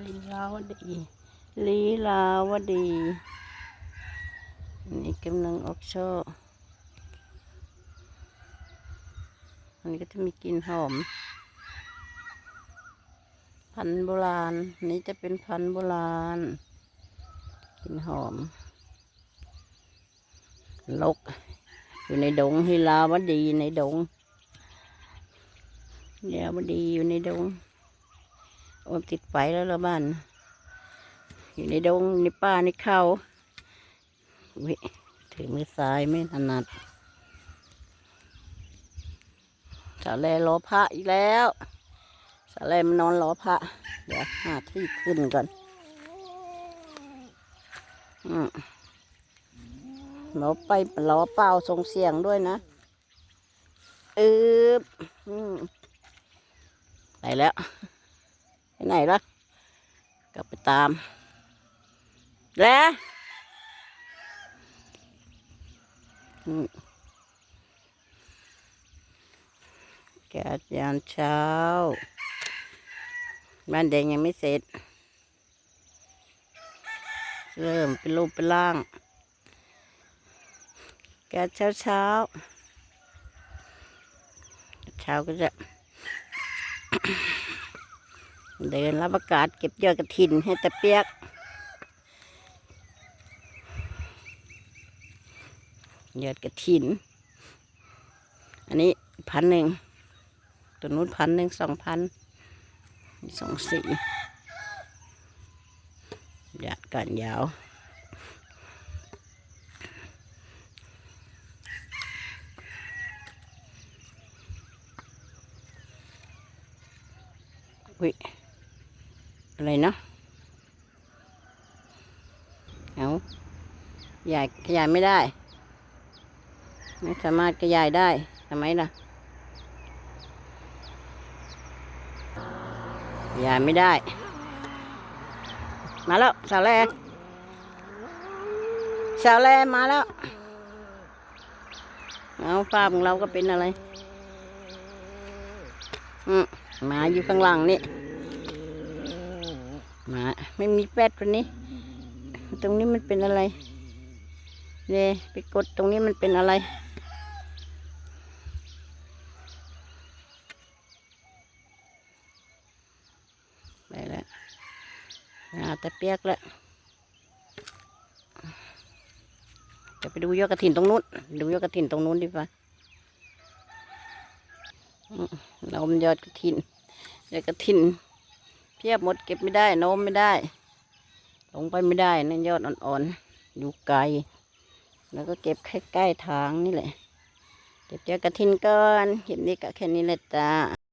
ลีลาวดี ลีลาวดี นี่กำลังออกช่ออันนี้ก็จะมีกลิ่นหอม พันโบราณ นี้จะเป็นพันโบราณ กลิ่นหอม ลก อยู่ในดงฮิลาวดีในดงฮิลาวดีอยู่ในดง อ้ติดไฟแล้วละบ้าน อยู่ในดงในป่าในเขาวิถือมือซ้ายไม่ถนัดสาแลรอพระอีกแล้วสาแลมันนอนรอพระ เดี๋ยวหาที่ขึ้นก่อนอืมรอไปรอเปล่าส่งเสียงด้วยนะอืบอืมไปแล้ว ไปไหนล่ะ กลับไปตาม แล้วแกยามเช้า บ้านแดงยังไม่เสร็จ เริ่มเป็นรูปเป็นร่าง แกเช้าเช้า เช้าก็จะ เดินรับอากาศเก็บยอดกระถินให้ตะเปียก ยอดกระถิน อันนี้พันหนึ่งตัวนู้นพันหนึ่งสองพันสองสี่หยาดกันยาวอุ้ย อะไรเนาะเอาขยายขยายไม่ได้ ไม่สามารถขยายได้ทำไมล่ะขยายไม่ได้ มาแล้วสาวแลสาวแลมาแล้ว เอาป้าของเราก็เป็นอะไร อืมมาอยู่ข้างหลังนี่ หมาไม่มีแปดตัวนี้ ตรงนี้มันเป็นอะไรเน่ไปกดตรงนี้มันเป็นอะไร ไปแล้วหาแต่เปียกแล้วจะไปดูยอดกระถินตรงนู้น ดูยอดกระถินตรงนู้นดีกว่าอืมเรามยอดกระถินยอดกระถิน พียบหมดเก็บไม่ได้โน้มไม่ได้ ลงไปไม่ได้นั่นยอดอ่อนๆอยู่ไกล แล้วก็เก็บใกล้ๆทางนี่แหละ เก็บเจอกระถินก่อนเห็นนี่ก็แค่นี้แหละจ้า